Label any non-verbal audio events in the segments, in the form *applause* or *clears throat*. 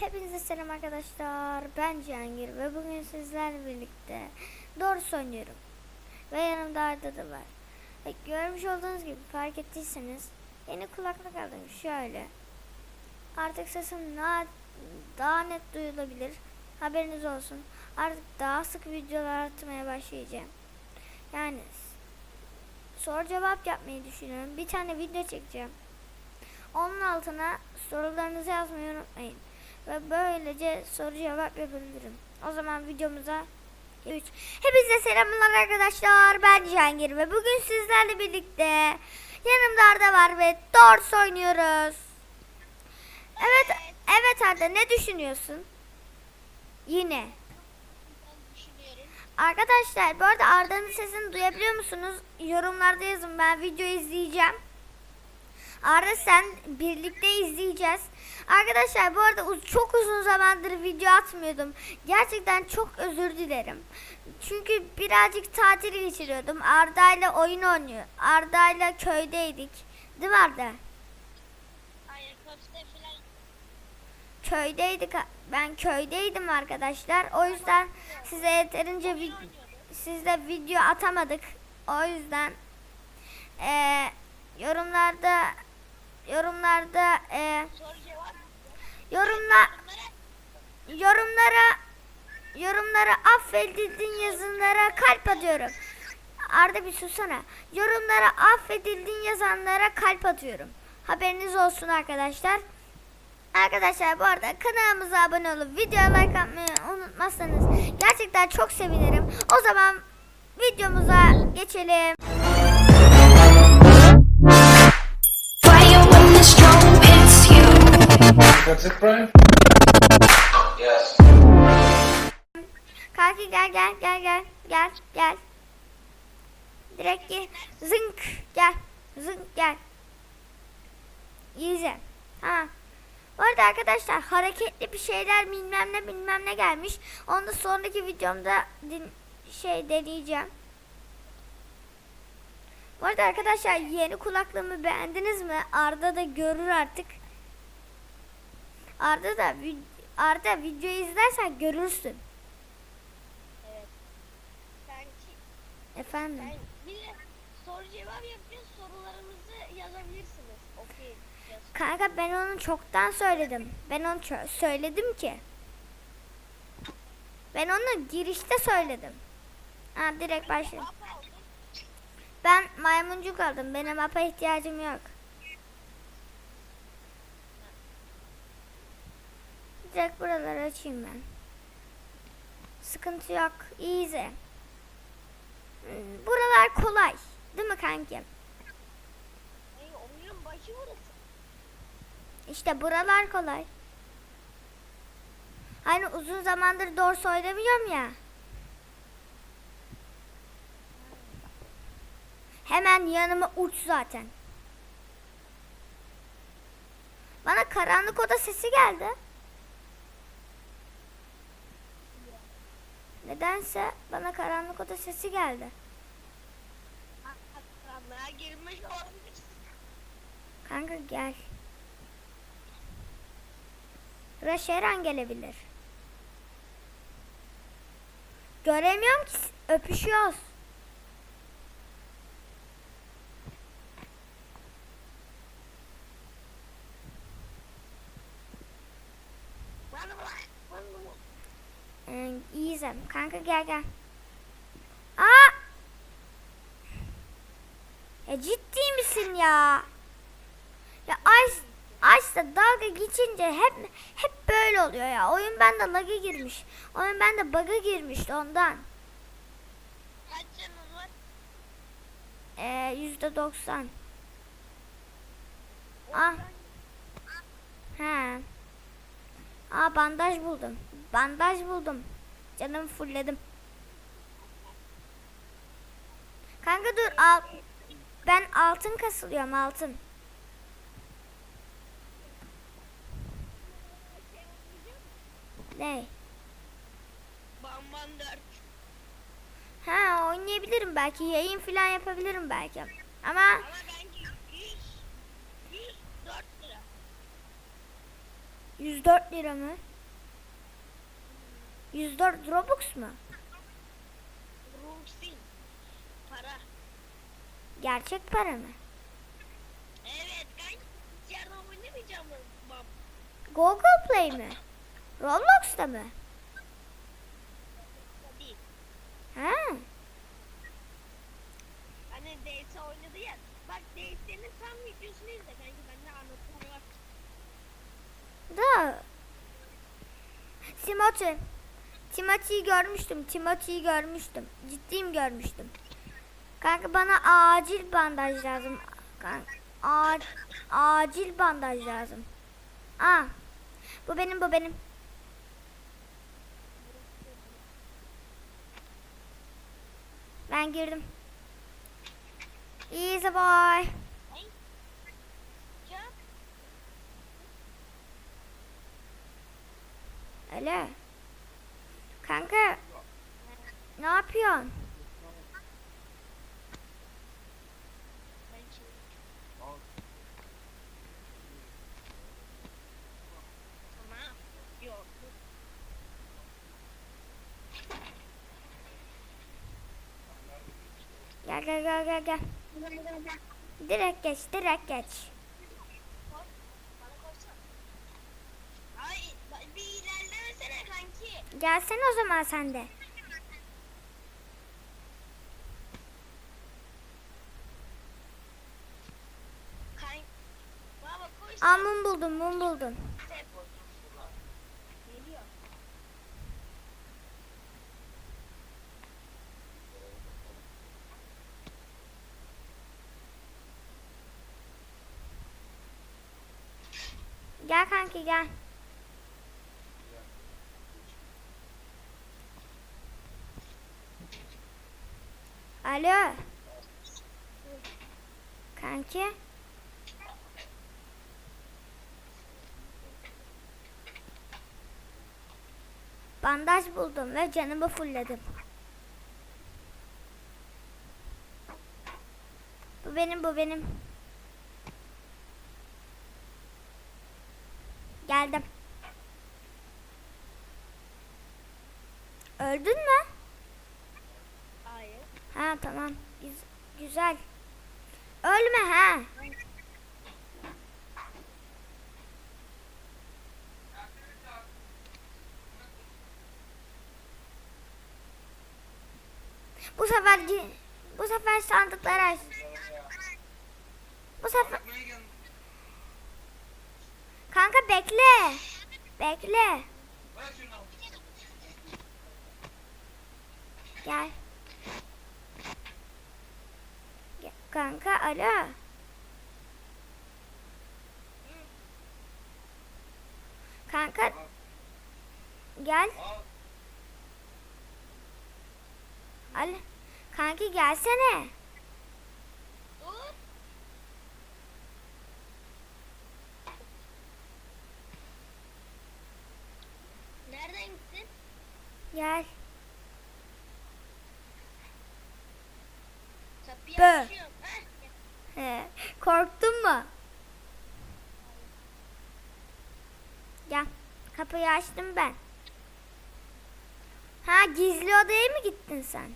hepinize selam arkadaşlar. Ben Cihangir ve bugün sizlerle birlikte doğru oynuyorum. Ve yanımda Arda da var. Ve görmüş olduğunuz gibi fark ettiyseniz yeni kulaklık aldım şöyle. Artık sesim na- daha net duyulabilir. Haberiniz olsun. Artık daha sık videolar atmaya başlayacağım. Yani soru cevap yapmayı düşünüyorum. Bir tane video çekeceğim. Onun altına sorularınızı yazmayı unutmayın. Ve böylece soru cevap yapabilirim. O zaman videomuza 3. Hepinize selamlar arkadaşlar. Ben Cihangir ve bugün sizlerle birlikte yanımda Arda var ve Dors oynuyoruz. Evet, evet Arda ne düşünüyorsun? Yine. Arkadaşlar bu arada Arda'nın sesini duyabiliyor musunuz? Yorumlarda yazın ben video izleyeceğim. Arda sen birlikte izleyeceğiz. Arkadaşlar bu arada çok uzun zamandır video atmıyordum. Gerçekten çok özür dilerim. Çünkü birazcık tatil geçiriyordum. Arda ile oyun oynuyor. Arda ile köydeydik. Değil mi Arda? Falan. Köydeydik. Ben köydeydim arkadaşlar. O yüzden size yeterince vi- sizde video atamadık. O yüzden eee, yorumlarda yorumlarda eee, Soru cevap. yorumla Bunlara yorumlara yorumlara affedildin yazanlara kalp atıyorum. Arda bir susana. Yorumlara affedildin yazanlara kalp atıyorum. Haberiniz olsun arkadaşlar. Arkadaşlar bu arada kanalımıza abone olup videoya like atmayı unutmazsanız gerçekten çok sevinirim. O zaman videomuza geçelim. That's it, Brian? Yes. Kanki gel gel gel gel gel gel. Direkt gel. Zınk gel. Zınk gel. İyice. Ha. Bu arada arkadaşlar hareketli bir şeyler bilmem ne bilmem ne gelmiş. Onu da sonraki videomda din, şey deneyeceğim. Bu arada arkadaşlar yeni kulaklığımı beğendiniz mi? Arda da görür artık. Arda da Arda videoyu izlersen görürsün. evet. Sanki Efendim. ben de soru cevap yapacağız. Sorularımızı yazabilirsiniz. Okey. Kanka ben onu çoktan söyledim. Ben onu söyledim ki. Ben onu girişte söyledim. Ha direkt başladım. Ben maymuncuk aldım. Benim mapa ihtiyacım yok. Direkt buraları açayım ben. Sıkıntı yok. Easy. Buralar kolay. Değil mi kankim? İşte buralar kolay. Hani uzun zamandır doğru oynamıyorum ya. Hemen yanıma uç zaten. Bana karanlık oda sesi geldi. Nedense bana karanlık oda sesi geldi. Karanlığa girmiş olabilir. Kanka gel. Rush her an gelebilir. Göremiyorum ki öpüşüyoruz. Bana bak. Bana bak. İyiyim. Kanka gel gel. Aa! Ya ciddi misin ya? Ya Ice, Ice'da dalga geçince hep hep böyle oluyor ya. Oyun bende lag'a girmiş. Oyun bende bug'a girmişti ondan. Kaç canınız var? Ee, yüzde doksan. Ah. He. Aa bandaj buldum. Bandaj buldum. Canımı fullledim. Kanka dur al. Ben altın kasılıyorum altın. Ne? Bamban 4. Ha oynayabilirim belki. Yayın falan yapabilirim belki. Ama Ama bence 100. 104 lira. 104 lira mı? 104 Robux mu? Robux değil. Para. Gerçek para mı? Evet kanka. Yerden oynamayacağım ben. Google Play mi? Roblox'ta mı? Değil. Ha. Hani DS oynadı ya. Bak DS'nin tam videosunu izle kanka. Bende anlatımı var. Da. Timothy. Timothy'yi görmüştüm. Timothy'yi görmüştüm. Ciddiyim görmüştüm. Kanka bana acil bandaj lazım. Kanka, a- acil bandaj lazım. Aa. Bu benim bu benim. Ben girdim. Easy boy. Öyle. Kanka. Ne yapıyorsun? Gel gel gel gel gel. Direkt geç, direkt geç. Koy. Bana koysana. Ay bir ilerlemesene kanki. Gelsene o zaman sen de. Aa mum buldum, mum buldum. Gel kanki gel. Alo. Kanki. Bandaj buldum ve canımı fullledim. Bu benim, bu benim. Geldim. Öldün mü? Ha tamam. Güz- güzel. Ölme ha. Bu sefer bu sefer sandıkları aç. Bu sefer Kanka bekle. Bekle. Gel. Gel. Kanka alo. Kanka gel. Alo. Kanki gelsene. Dur. Nereden gittin? Gel. Kapıyı Bö. Korktun mu? Gel. Kapıyı açtım ben. Ha gizli odaya mı gittin sen?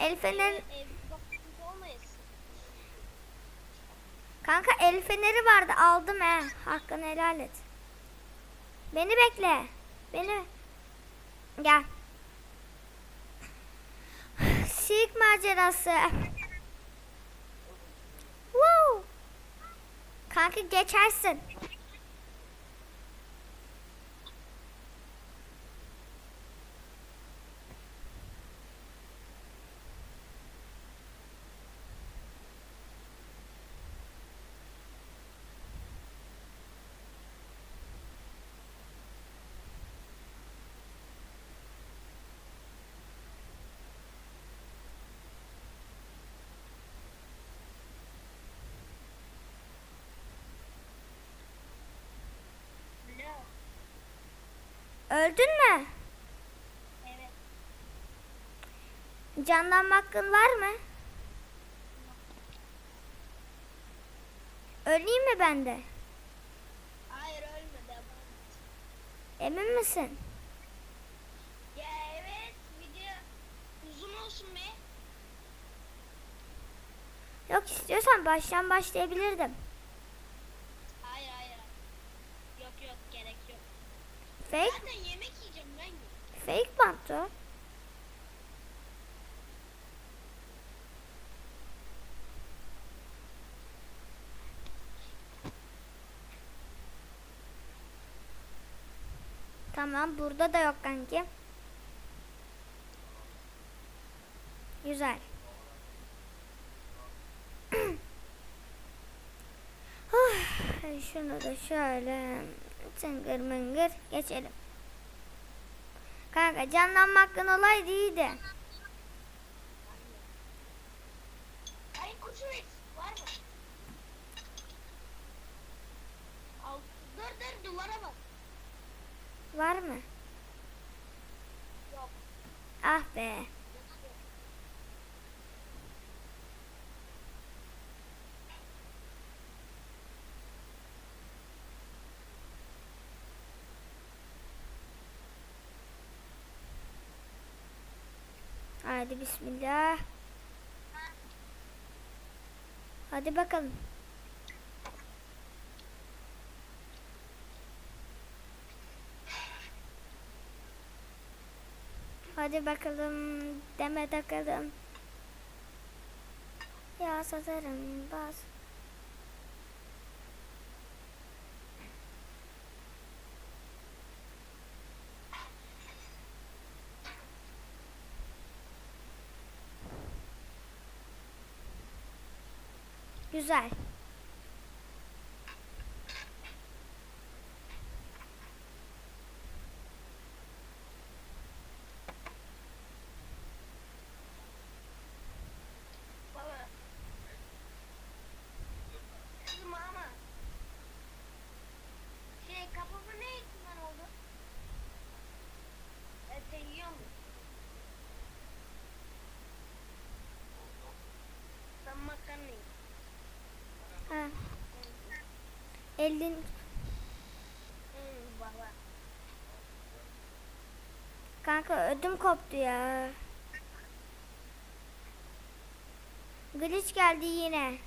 El feneri, kanka el feneri vardı aldım he. Hakkını helal et. Beni bekle. Beni. Gel. Sirk macerası. Woo. Kanka geçersin. Alo. Öldün mü? Evet. Canlanma hakkın var mı? Öleyim mi ben de? Hayır ölme devam et. Emin misin? Ya evet video uzun olsun be. Yok istiyorsan baştan başlayabilirdim. Hayır hayır. Yok yok gerek yok. Fake, Zaten yemek yiyeceğim ben. fake bantı. Tamam burada da yok kanki. Güzel. *clears throat* Şunu da şöyle tıngır mıngır geçelim. Kanka canlanma hakkın olaydı iyiydi. Var mı? Yok. Ah be. Haydi bismillah. Hadi bakalım. Hadi bakalım deme takalım. Ya satarım bas. 就 Elin kanka ödüm koptu ya. Glitch geldi yine.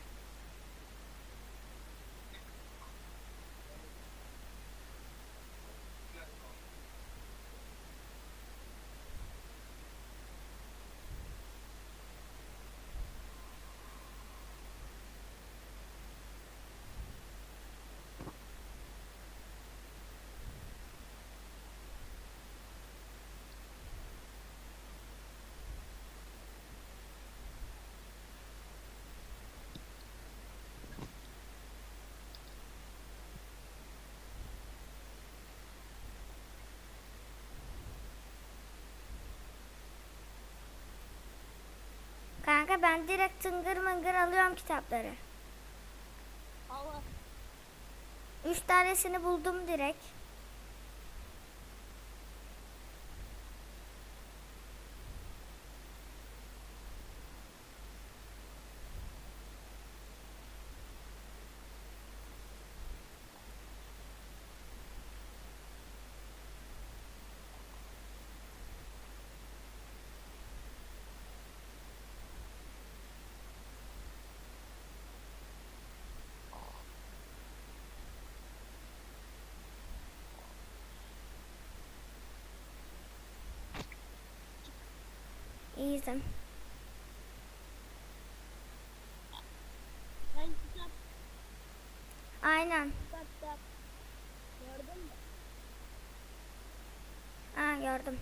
Kanka ben direkt tıngır mıngır alıyorum kitapları. Allah. Üç tanesini buldum direkt. İyiydim. Ben kitap Aynen. kitap kitap. Gördün mü? Ha gördüm.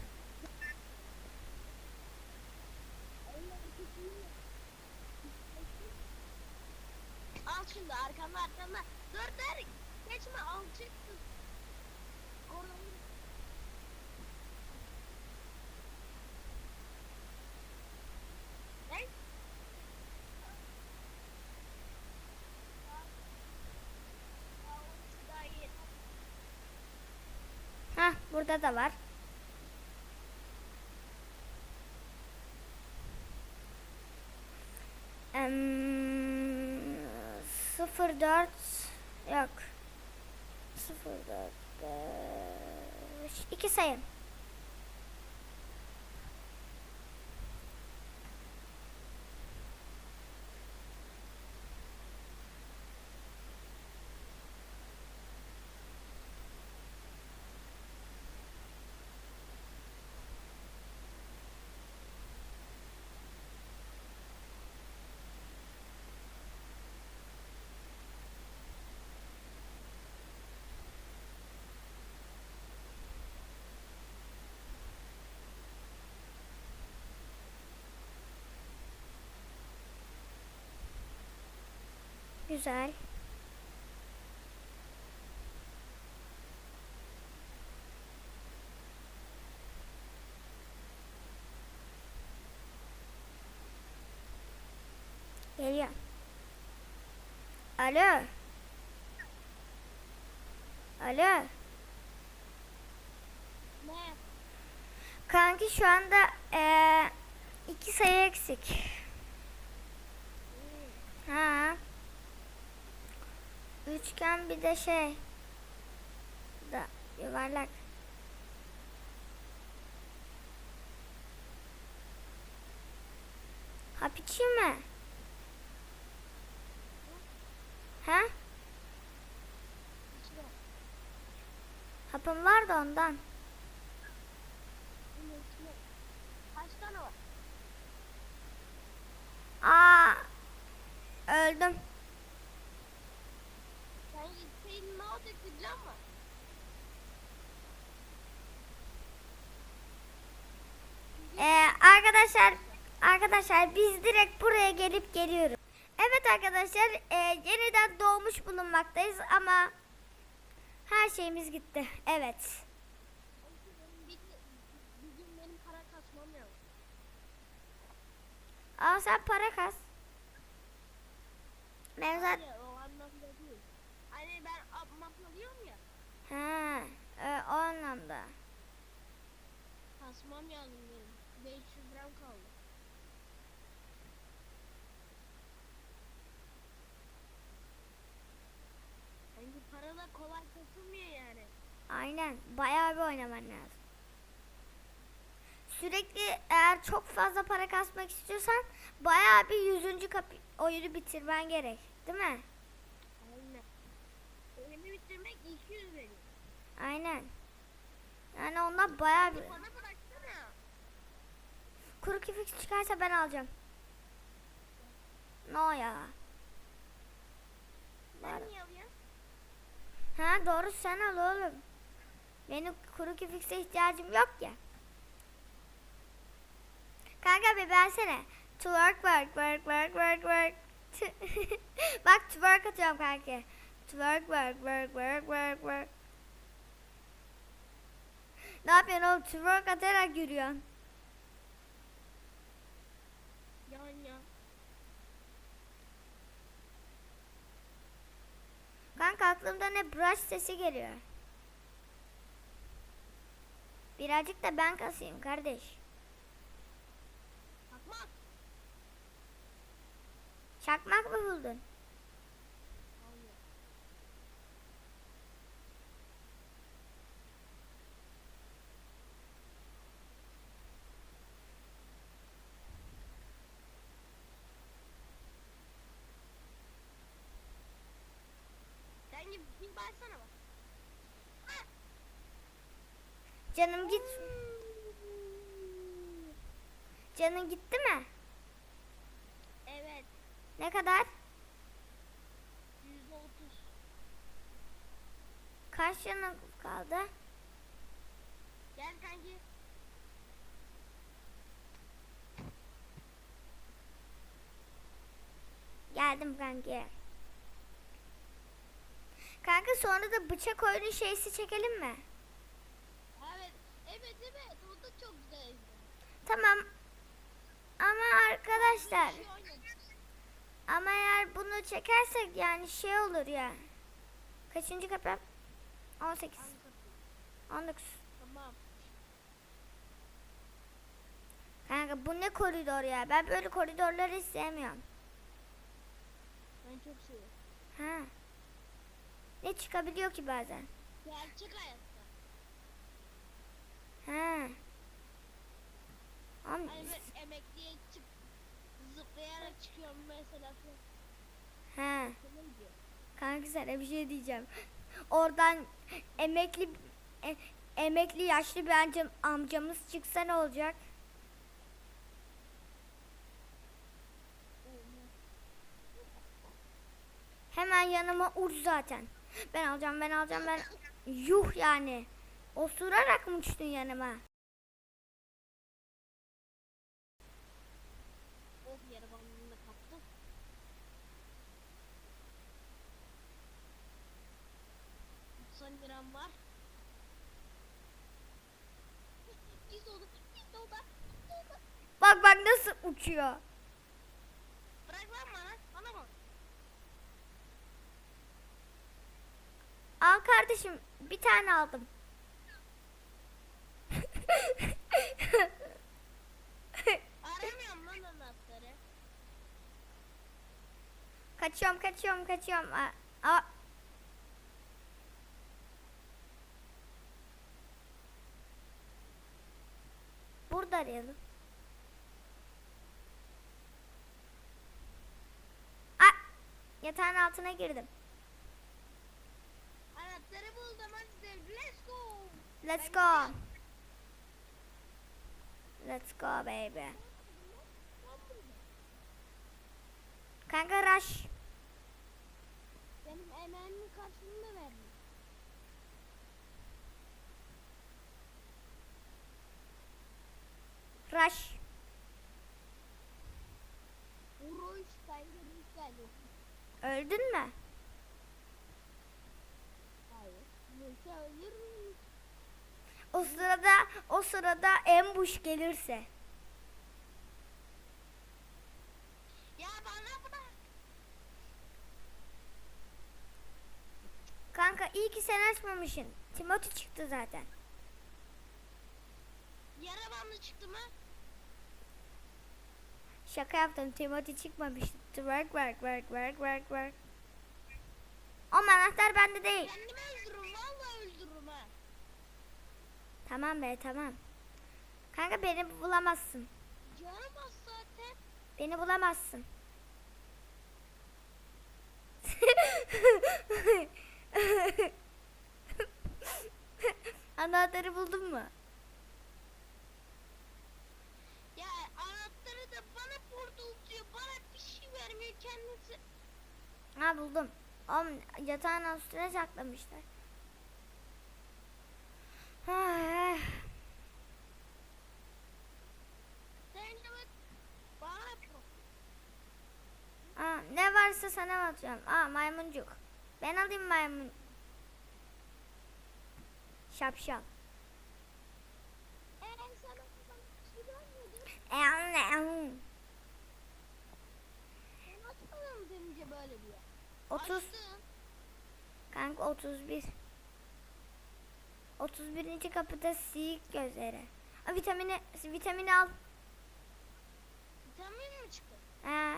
Al şimdi arkanda arkanda. Dur dur. Geçme alacaksın. burada da var. Um, 04 yok. 04 5 2 sayın. Güzel. Geliyor. Alo. Alo. Ne? Kanki şu anda eee iki sayı eksik. Ha. Üçgen bir de şey. Da yuvarlak. Hap içeyim mi? İçine. Hapım var da ondan. Kaç tane var? Aa. Öldüm. Sen gitseydin ne olacaktı biliyor musun? Ee, arkadaşlar arkadaşlar biz direkt buraya gelip geliyoruz. Evet arkadaşlar e, yeniden doğmuş bulunmaktayız ama her şeyimiz gitti. Evet. Ama sen para kas. Ben zaten... Hayır, o anlamda değil. Hani ben abmakla diyorum ya. Ha, e, o anlamda. Kasmam lazım benim. 500 gram kaldı. Hani para da kolay kasılmıyor yani. Aynen. Bayağı bir oynaman lazım. Sürekli eğer çok fazla para kasmak istiyorsan bayağı bir yüzüncü kapi oyunu bitirmen gerek. Değil mi? Aynen. Oyunu bitirmek 200 veriyor. Aynen. Yani ondan bayağı bir... Bana. Kuru kefik çıkarsa ben alacağım. No ya. Sen Var. niye alıyorsun? Ha doğru sen al oğlum. Benim kuru kefikse ihtiyacım yok ya. Kanka bir versene. Twerk work work work work work. *laughs* Bak twerk atıyorum kanka. Twerk work work work work work. Ne yapıyorsun oğlum? Twerk atarak yürüyorsun. Kanka aklımda ne brush sesi geliyor. Birazcık da ben kasayım kardeş. Çakmak mı buldun? Allah. Baksana bak. Canım git. Canın gitti mi? Evet. Ne kadar? Yüzde otuz. Kaç canın kaldı? Gel kanki. Geldim kanki. Kanka sonra da bıçak oyunu şeysi çekelim mi? Evet. Evet evet. O da çok güzel. Tamam. Ama arkadaşlar Bir şey oynadık. ama eğer bunu çekersek yani şey olur ya. Kaçıncı kapı? 18. 19. Tamam. Kanka bu ne koridor ya? Ben böyle koridorları hiç sevmiyorum. Ben çok seviyorum. Ha. Ne çıkabiliyor ki bazen? Gerçek hayatta. Ha. Am Hani ben emekliye çık zıplayarak çıkıyorum mesela gidiyor. Kanka sana bir şey diyeceğim. *gasps* Oradan emekli e- emekli yaşlı bir amcam, amcamız çıksa ne olacak? Hemen yanıma uç zaten. Ben alacağım, ben alacağım, ben... Yuh yani. Osurarak mı uçtun yanıma? Oh liram var. Bak bak nasıl uçuyor. Bırak lan bana. Bana bak. Al kardeşim, bir tane aldım. Aramıyorum lan anahtarı. kaçıyorum, kaçıyorum, kaçıyorum. Aa, aa. Burada arayalım. Aa, yatağın altına girdim. Anahtarı buldum hadi let's go. Let's go. Let's go baby. Kanka rush. Benim emeğimin karşılığını verdim. Rush. Uğruş kaygırmış geldi. Öldün mü? Hayır. Yoksa ölür müyüm? O sırada o sırada ambush gelirse. Ya bana bırak. Kanka iyi ki sen açmamışsın. Timothy çıktı zaten. Yara bandı çıktı mı? Şaka yaptım. Timothy çıkmamıştı. Work work work work work work. Ama anahtar bende değil. Kendimi öldürürüm. Vallahi öldürürüm ha. Tamam be tamam. Kanka beni bulamazsın. Az zaten. Beni bulamazsın. Anahtarı buldun mu? Ya anahtarı da bana portaltıyor. Bana bir şey vermiyor kendisi. Ha buldum. Oğlum yatağın üstüne saklamışlar. Aa, ne varsa sana atacağım. Aa maymuncuk. Ben alayım maymun. Şapşal. E anne. 30. Kanka 31. 31. kapıda siyik gözleri. Aa, vitamini vitamini al. Vitamin mi çıktı? He.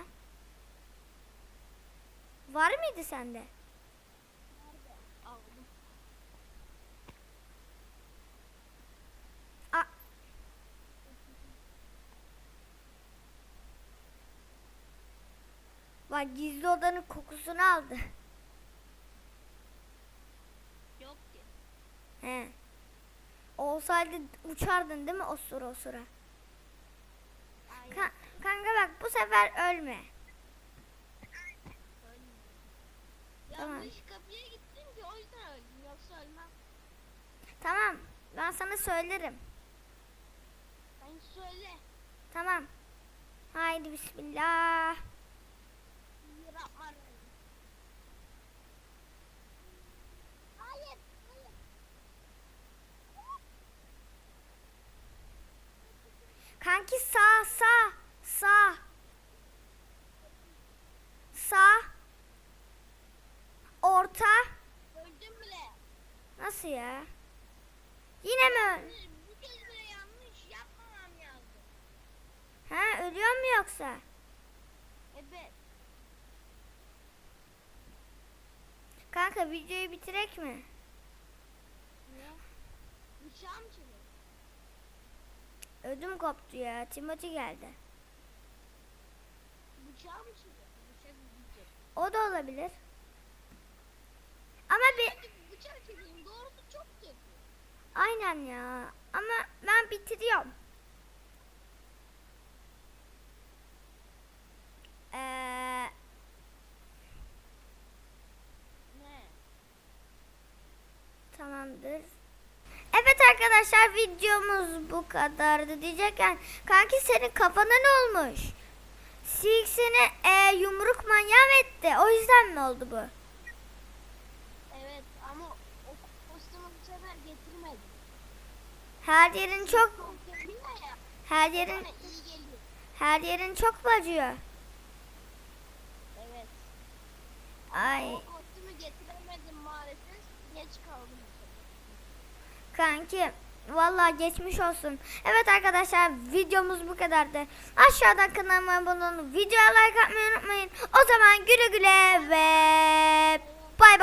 Var mıydı sende? Nerede? Aldım. Aa. Bak gizli odanın kokusunu aldı. Yok ki. He. Olsaydı uçardın değil mi o sıra o sıra? Hayır. Ka- kanka bak bu sefer ölme. Tamam. Yanlış kapıya gittim ki o yüzden öldüm. Yoksa ölmem. Tamam. Ben sana söylerim. Ben söyle. Tamam. Haydi bismillah. Yapma. Hayır. Hayır. Kanki sağ sağ sağ. Sağ. Orta. Öldüm bile. Nasıl ya? Yine mi? öl- Bu kez bile yanlış yapmamam lazım. Ha ölüyor mu yoksa? Evet. Kanka videoyu bitirek mi? Ne? Bıçağı mı? Ödüm koptu ya. Timothy geldi. Bıçağı mı çevir? Bıçak bıçak. O da olabilir. Ama bir bıçak çevireyim. Doğrusu çok kötü. aynen ya. Ama ben bitiriyorum. Ee, Ne? tamamdır. Evet arkadaşlar videomuz bu kadardı diyecekken kanki senin kafana ne olmuş? Sik seni e, yumruk manyağı etti? O yüzden mi oldu bu? Evet ama o kostümü bu sefer getirmedim. Her yerin çok her yerin her yerin çok mu acıyor? Evet. Ay O kostümü getiremedim maalesef. Geç kaldım. kanki vallahi geçmiş olsun. Evet arkadaşlar videomuz bu kadardı. Aşağıdan kanalıma abone olun. Videoya like atmayı unutmayın. O zaman güle güle ve bay bay.